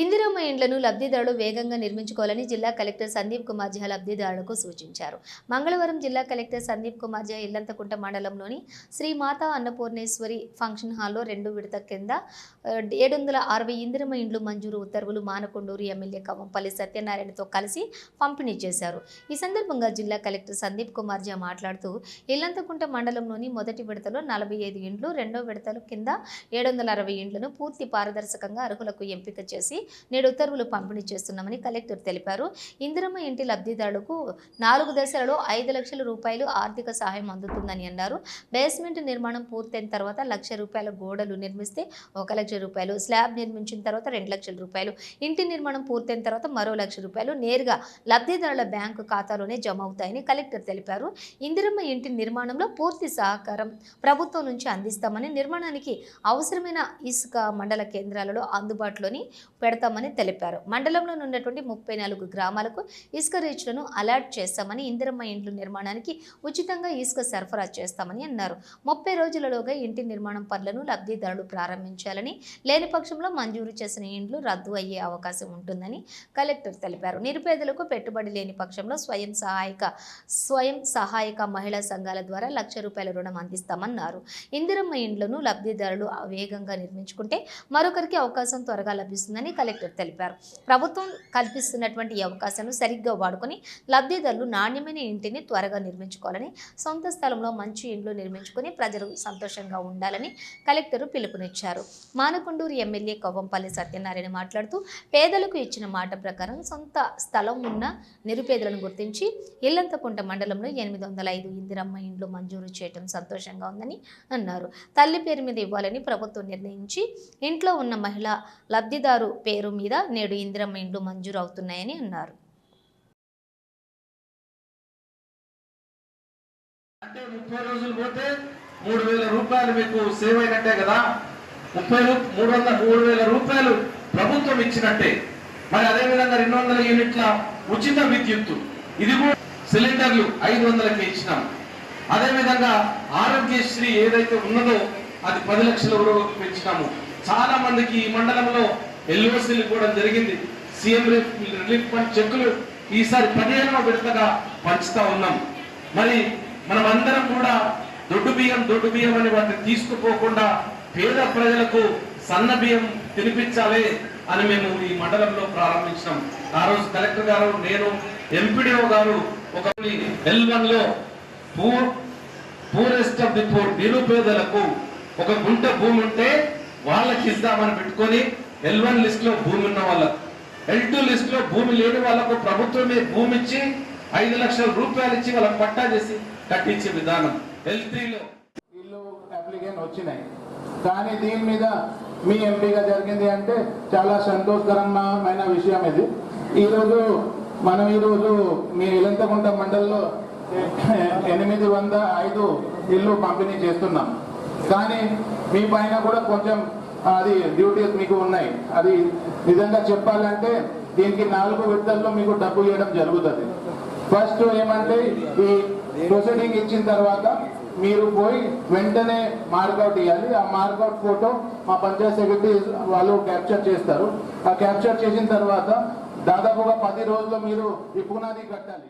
ఇందిరమ్మ ఇండ్లను లబ్ధిదారులు వేగంగా నిర్మించుకోవాలని జిల్లా కలెక్టర్ సందీప్ కుమార్ జా లబ్ధిదారులకు సూచించారు. మంగళవారం జిల్లా కలెక్టర్ సందీప్ కుమార్ జా ఇల్లంతకుంట మండలంలోని శ్రీ మాతా అన్నపూర్ణేశ్వరి ఫంక్షన్ హాల్లో రెండు విడత కింద ఏడు వందల అరవై ఇందిరమ్మ ఇండ్లు మంజూరు ఉత్తర్వులు మానకొండూరు ఎమ్మెల్యే కవంపల్లి సత్యనారాయణతో కలిసి పంపిణీ చేశారు. ఈ సందర్భంగా జిల్లా కలెక్టర్ సందీప్ కుమార్ జా మాట్లాడుతూ ఇల్లంతకుంట మండలంలోని మొదటి విడతలో నలభై ఐదు ఇండ్లు రెండో విడతల కింద ఏడు వందల అరవై ఇండ్లను పూర్తి పారదర్శకంగా అర్హులకు ఎంపిక చేసి నేడు ఉత్తర్వులు పంపిణీ చేస్తున్నామని కలెక్టర్ తెలిపారు. ఇందిరమ్మ ఇంటి లబ్ధిదారులకు నాలుగు దశలలో ఐదు లక్షల రూపాయలు ఆర్థిక సహాయం అందుతుందని అన్నారు. బేస్మెంట్ నిర్మాణం పూర్తయిన తర్వాత లక్ష రూపాయల గోడలు నిర్మిస్తే ఒక లక్ష రూపాయలు స్లాబ్ నిర్మించిన తర్వాత రెండు లక్షల రూపాయలు ఇంటి నిర్మాణం పూర్తయిన తర్వాత మరో లక్ష రూపాయలు నేరుగా లబ్ధిదారుల బ్యాంకు ఖాతాలోనే జమ అవుతాయని కలెక్టర్ తెలిపారు. ఇందిరమ్మ ఇంటి నిర్మాణంలో పూర్తి సహకారం ప్రభుత్వం నుంచి అందిస్తామని నిర్మాణానికి అవసరమైన ఇసుక మండల కేంద్రాలలో అందుబాటులోని పెడతామని తెలిపారు. మండలంలో ఉన్నటువంటి ముప్పై నాలుగు గ్రామాలకు ఇసుక రీచ్లను అలాట్ చేస్తామని ఇందిరమ్మ ఇండ్లు నిర్మాణానికి ఉచితంగా ఇసుక సరఫరా చేస్తామని అన్నారు. ముప్పై రోజులలోగా ఇంటి నిర్మాణం పనులను లబ్ధిదారులు ప్రారంభించాలని లేని పక్షంలో మంజూరు చేసిన ఇండ్లు రద్దు అయ్యే అవకాశం ఉంటుందని కలెక్టర్ తెలిపారు. నిరుపేదలకు పెట్టుబడి లేని పక్షంలో స్వయం సహాయక స్వయం సహాయక మహిళా సంఘాల ద్వారా లక్ష రూపాయల రుణం అందిస్తామన్నారు. ఇందిరమ్మ ఇండ్లను లబ్ధిదారులు వేగంగా నిర్మించుకుంటే మరొకరికి అవకాశం త్వరగా లభిస్తుందని కలెక్టర్ తెలిపారు. ప్రభుత్వం కల్పిస్తున్నటువంటి ఈ సరిగ్గా వాడుకొని లబ్ధిదారులు నాణ్యమైన ఇంటిని త్వరగా నిర్మించుకోవాలని సొంత స్థలంలో మంచి ఇండ్లు నిర్మించుకొని ప్రజలు సంతోషంగా ఉండాలని కలెక్టర్ పిలుపునిచ్చారు. మానకొండూరు ఎమ్మెల్యే కొవ్వంపల్లి సత్యనారాయణ మాట్లాడుతూ పేదలకు ఇచ్చిన మాట ప్రకారం సొంత స్థలం ఉన్న నిరుపేదలను గుర్తించి ఇల్లంతకుంట మండలంలో ఎనిమిది వందల ఐదు ఇందిరమ్మ ఇండ్లు మంజూరు చేయడం సంతోషంగా ఉందని అన్నారు. తల్లి పేరు మీద ఇవ్వాలని ప్రభుత్వం నిర్ణయించి ఇంట్లో ఉన్న మహిళ లబ్ధిదారు పేరు మీద నేడు ఇందిరమ్మ ఇండ్లు మంజూరు అవుతున్నాయని అన్నారు. అంటే ముప్పై రోజులు పోతే మూడు వేల రూపాయలు మీకు సేవ్ అయినట్టే కదా? ముప్పై మూడు వందల మూడు వేల రూపాయలు ప్రభుత్వం ఇచ్చినట్టే. మరి అదే విధంగా రెండు వందల యూనిట్ల ఉచిత విద్యుత్తు. ఇది కూడా సిలిండర్లు ఐదు వందలకి ఇచ్చినాం. అదే విధంగా ఆరోగ్యశ్రీ ఏదైతే ఉన్నదో అది పది లక్షల వరకు పెంచినాము. చాలా మందికి ఈ మండలంలో ఎల్ఓసీలు కూడా జరిగింది. సీఎం రిలీఫ్ ఫండ్ చెక్కులు ఈసారి పదిహేనవ విడతగా పంచుతా ఉన్నాం. మరి మనం అందరం కూడా దొడ్డు బియ్యం దొడ్డు బియ్యం అని వాటిని తీసుకుపోకుండా పేద ప్రజలకు సన్న బియ్యం తినిపించాలి అని మేము ఈ మండలంలో ప్రారంభించినాం. ఆ రోజు కలెక్టర్ గారు నేను ఎంపీడీఓ గారు ఒక ఎల్ వన్లో poor poorest of the poor నిరుపేదలకు ఒక గుంట భూమి ఉంటే వాళ్ళకి ఇద్దామని పెట్టుకొని ఎల్ వన్ లిస్ట్లో భూమి ఉన్న వాళ్ళకు. ఎల్ టూ లిస్ట్లో భూమి లేని వాళ్ళకు ప్రభుత్వమే భూమి ఇచ్చి ఐదు లక్షల రూపాయలు ఇచ్చి వాళ్ళకి పట్టా చేసి కట్టించే విధానం. ఎల్ త్రీలో వీళ్ళు అప్లికేషన్ వచ్చినాయి. కానీ దీని మీద మీ ఎంపీగా జరిగింది అంటే చాలా సంతోషకరమైన విషయం ఇది. ఈరోజు మనం ఈరోజు మీ ఇలంతకుంట మండలిలో ఎనిమిది వంద ఐదు ఇల్లు పంపిణీ చేస్తున్నాం. కానీ మీ పైన కూడా కొంచెం అది డ్యూటీస్ మీకు ఉన్నాయి. అది నిజంగా చెప్పాలంటే దీనికి నాలుగు విడతల్లో మీకు డబ్బు ఇవ్వడం జరుగుతుంది. ఫస్ట్ ఏమంటే ఈ ప్రొసీడింగ్ ఇచ్చిన తర్వాత మీరు పోయి వెంటనే మార్కౌట్ ఇవ్వాలి ఆ మార్కౌట్ ఫోటో మా పంచాయత్ సెక్రటరీ వాళ్ళు క్యాప్చర్ చేస్తారు. ఆ క్యాప్చర్ చేసిన తర్వాత దాదాపుగా పది రోజుల్లో మీరు ఈ పునాది కట్టాలి.